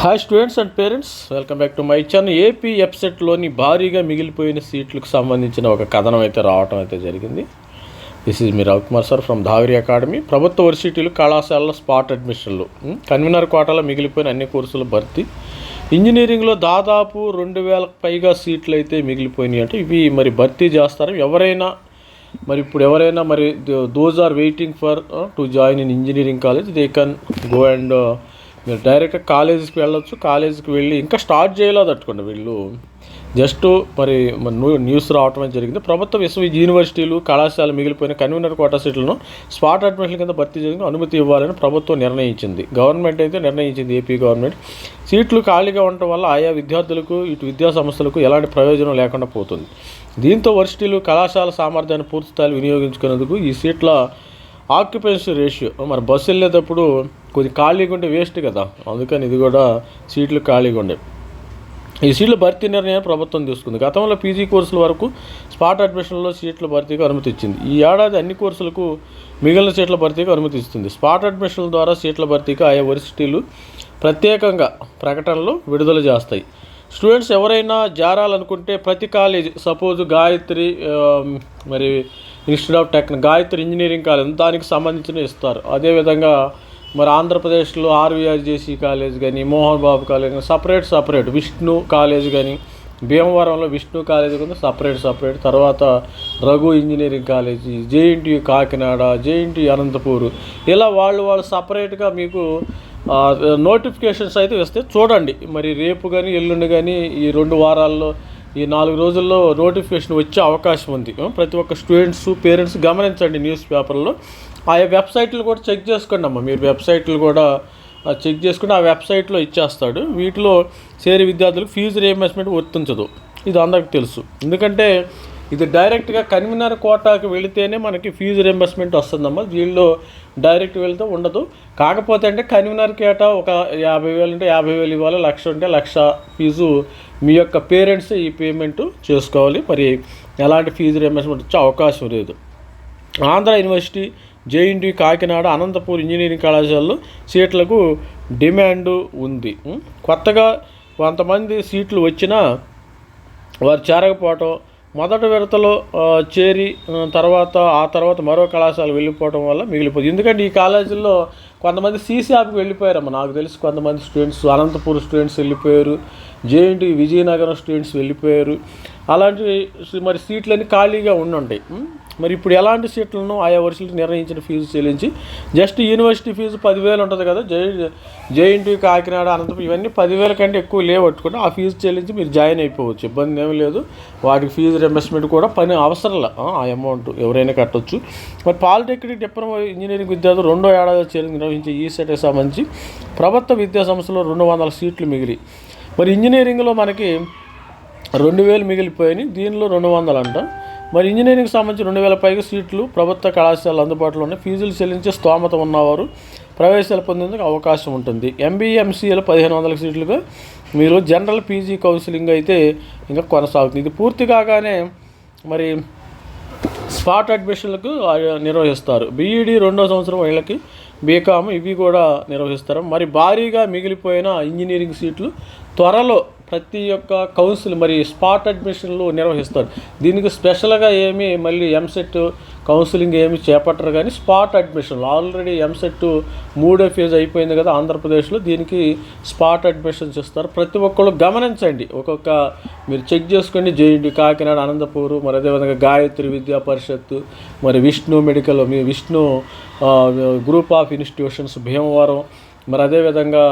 Hi students and parents welcome back to my channel A P వెబ్సైట్లోని భారీగా మిగిలిపోయిన సీట్లకు సంబంధించిన ఒక కథనం అయితే రావటం అయితే జరిగింది. This is me Ravikumar sir from Dhavari academy ప్రభుత్వ వర్సిటీలు కళాశాలలో స్పాట్ అడ్మిషన్లు కన్వీనర్ కోటాలో మిగిలిపోయిన అన్ని కోర్సుల భర్తీ. ఇంజనీరింగ్లో దాదాపు రెండు వేలకు పైగా సీట్లు అయితే మిగిలిపోయినాయి అంటే ఇవి మరి భర్తీ చేస్తారు? ఎవరైనా మరి ఇప్పుడు ఎవరైనా మరి those are waiting for to join in engineering college they can go and మీరు డైరెక్ట్గా కాలేజీకి వెళ్ళొచ్చు కాలేజీకి వెళ్ళి ఇంకా స్టార్ట్ చేయలేదు అట్టుకోండి వీళ్ళు. జస్ట్ మరి మన న్యూస్ రావటం జరిగింది. ప్రభుత్వ విశ్వ యూనివర్సిటీలు కళాశాల మిగిలిపోయిన కన్వీనర్ కోటా సీట్లను స్పాట్ అడ్మిషన్ కింద భర్తీ చేయడానికి అనుమతి ఇవ్వాలని ప్రభుత్వం నిర్ణయించింది. గవర్నమెంట్ అయితే నిర్ణయించింది ఏపీ గవర్నమెంట్. సీట్లు ఖాళీగా ఉండటం వల్ల ఆయా విద్యార్థులకు ఇటు విద్యా సంస్థలకు ఎలాంటి ప్రయోజనం లేకుండా పోతుంది. దీంతో వర్సిటీలు కళాశాల సామర్థ్యాన్ని పూర్తి స్థాయిలో వినియోగించుకునేందుకు ఈ సీట్ల ఆక్యుపెన్సీ రేషియో. మరి బస్సు వెళ్ళేటప్పుడు కొద్ది ఖాళీగా ఉంటే వేస్ట్ కదా. అందుకని ఇది కూడా సీట్లు ఖాళీగా ఉండే. ఈ సీట్ల భర్తీ నిర్ణయం ప్రభుత్వం తీసుకుంది. గతంలో పీజీ కోర్సుల వరకు స్పాట్ అడ్మిషన్లో సీట్ల భర్తీకి అనుమతి ఇచ్చింది. ఈ ఏడాది అన్ని కోర్సులకు మిగిలిన సీట్ల భర్తీకి అనుమతి ఇస్తుంది. స్పాట్ అడ్మిషన్ల ద్వారా సీట్ల భర్తీకి ఆయా వర్సిటీలు ప్రత్యేకంగా ప్రకటనలు విడుదల చేస్తాయి. స్టూడెంట్స్ ఎవరైనా జారాలనుకుంటే ప్రతి కాలేజ్ సపోజ్ గాయత్రి మరి institute of tech Gayatri engineering college దానికి సంబంధించిన ఇస్తారు. అదేవిధంగా మరి ఆంధ్రప్రదేశ్లో ఆర్వీఆర్జేసీ కాలేజ్ కానీ మోహన్ బాబు కాలేజ్ కానీ సపరేట్ సపరేట్ విష్ణు కాలేజ్ కానీ భీమవరంలో విష్ణు కాలేజ్ కింద సపరేట్ సపరేట్. తర్వాత Raghu engineering college JNTU Kakinada JNTU Anantapur. ఇలా వాళ్ళు వాళ్ళు సపరేట్గా మీకు నోటిఫికేషన్స్ అయితే వస్తే చూడండి. మరి రేపు కానీ ఎల్లుండి కానీ ఈ రెండు వారాల్లో ఈ నాలుగు రోజుల్లో నోటిఫికేషన్ వచ్చే అవకాశం ఉంది. ప్రతి ఒక్క స్టూడెంట్స్ పేరెంట్స్ గమనించండి న్యూస్ పేపర్లో. ఆయా వెబ్సైట్లు కూడా చెక్ చేసుకోండి అమ్మ. మీరు వెబ్సైట్లు కూడా చెక్ చేసుకుని ఆ వెబ్సైట్లో ఇచ్చేస్తాడు. వీటిలో చేరే విద్యార్థులకు ఫీజు రియంబర్స్మెంట్ వర్తించదు. ఇది అందరికి తెలుసు. ఎందుకంటే ఇది డైరెక్ట్గా కన్వీనర్ కోటాకు వెళితేనే మనకి ఫీజు రింబర్స్మెంట్ వస్తుందమ్మా. దీనిలో డైరెక్ట్ వెళ్తే ఉండదు. కాకపోతే అంటే కన్వీనర్ కేట ఒక యాభై వేలు అంటే యాభై వేలు ఇవ్వాలి లక్ష ఉంటే లక్ష ఫీజు మీ యొక్క పేరెంట్స్ ఈ పేమెంట్ చేసుకోవాలి. మరి ఎలాంటి ఫీజు రింబర్స్మెంట్ వచ్చే అవకాశం లేదు. Andhra university JNT Kakinada Anantapur engineering కళాశాలలో సీట్లకు డిమాండ్ ఉంది. కొత్తగా కొంతమంది సీట్లు వచ్చినా వారు చేరకపోవటం మొదటి విడతలో చేరి తర్వాత ఆ తర్వాత మరో కళాశాల వెళ్ళిపోవడం వల్ల మిగిలిపోయింది ఎందుకంటే ఈ కాలేజీల్లో కొంతమంది సీసీఆర్కి వెళ్ళిపోయారమ్మ. నాకు తెలిసి కొంతమంది స్టూడెంట్స్ అనంతపూర్ స్టూడెంట్స్ వెళ్ళిపోయారు జేఎన్టీ విజయనగరం స్టూడెంట్స్ వెళ్ళిపోయారు. అలాంటి మరి సీట్లన్నీ ఖాళీగా ఉండుంటాయి. మరి ఇప్పుడు ఎలాంటి సీట్లను ఆయా వర్షాలకు నిర్ణయించిన ఫీజు చెల్లించి జస్ట్ యూనివర్సిటీ ఫీజు పదివేలు ఉంటుంది కదా జే జేఎన్టీ కాకినాడ అనంతపురం ఇవన్నీ పదివేల కంటే ఎక్కువ లేవట్టుకుంటే ఆ ఫీజు చెల్లించి మీరు జాయిన్ అయిపోవచ్చు. ఇబ్బంది ఏమీ లేదు. వాటికి ఫీజు రింబర్స్మెంట్ కూడా పని అవసరంలా ఆ ఆ అమౌంట్ ఎవరైనా కట్టొచ్చు. మరి పాలిటెక్నిక్ డిప్లొమా ఇంజనీరింగ్ విద్యార్థులు రెండో ఏడాది చేరి నిర్వహించే ఈ సెట్కి సంబంధించి ప్రభుత్వ విద్యా సంస్థలో రెండు వందల సీట్లు మిగిలి. మరి ఇంజనీరింగ్లో మనకి రెండు వేలు మిగిలిపోయినాయి దీనిలో రెండు వందలు అంట మరి ఇంజనీరింగ్ సంబంధించి రెండు వేల పైగా సీట్లు ప్రభుత్వ కళాశాలలు అందుబాటులో ఉన్నాయి ఫీజులు చెల్లించే స్తోమత ఉన్నవారు ప్రవేశాలు పొందేందుకు అవకాశం ఉంటుంది. ఎంబీఏ ఎంసీఏలో పదిహేను వందల సీట్లుగా మీరు జనరల్ పీజీ కౌన్సిలింగ్ అయితే ఇంకా కొనసాగుతుంది. ఇది పూర్తి కాగానే మరి స్పాట్ అడ్మిషన్లకు నిర్వహిస్తారు. బీఈడి రెండో సంవత్సరం వీళ్ళకి బీకామ్ ఇవి కూడా నిర్వహిస్తారు. మరి భారీగా మిగిలిపోయిన ఇంజనీరింగ్ సీట్లు త్వరలో ప్రతి ఒక్క కౌన్సిల్ మరి స్పాట్ అడ్మిషన్లు నిర్వహిస్తారు. దీనికి స్పెషల్గా ఏమి మళ్ళీ ఎంసెట్ కౌన్సిలింగ్ ఏమి చేపట్టరు కానీ స్పాట్ అడ్మిషన్లు ఆల్రెడీ ఎంసెట్ మూడో ఫేజ్ అయిపోయింది కదా ఆంధ్రప్రదేశ్లో. దీనికి స్పాట్ అడ్మిషన్స్ ఇస్తారు ప్రతి ఒక్కళ్ళు గమనించండి. ఒక్కొక్క మీరు చెక్ చేసుకోండి. జేఎన్టీ కాకినాడ అనంతపూర్ మరి అదేవిధంగా గాయత్రి విద్యా పరిషత్ మరి Vishnu medical me Vishnu group of institutions Bhimavaram మరి అదేవిధంగా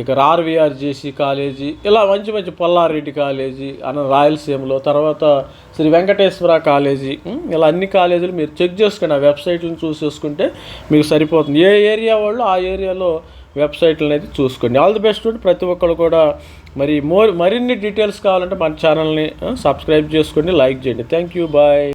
ఇక ఆర్వీఆర్ జేసీ కాలేజీ ఇలా మంచి మంచి పొల్లారెడ్డి కాలేజీ అన్న రాయలసీమలో తర్వాత శ్రీ వెంకటేశ్వర కాలేజీ ఇలా అన్ని కాలేజీలు మీరు చెక్ చేసుకోండి ఆ వెబ్సైట్లను చూసి చూసుకుంటే మీకు సరిపోతుంది. ఏ ఏరియా వాళ్ళు ఆ ఏరియాలో వెబ్సైట్లను అయితే చూసుకోండి. ఆల్ ది బెస్ట్ ప్రతి ఒక్కరు కూడా మరి మోర్ మరిన్ని డీటెయిల్స్ కావాలంటే మన ఛానల్ని సబ్స్క్రైబ్ చేసుకోండి లైక్ చేయండి. Thank you bye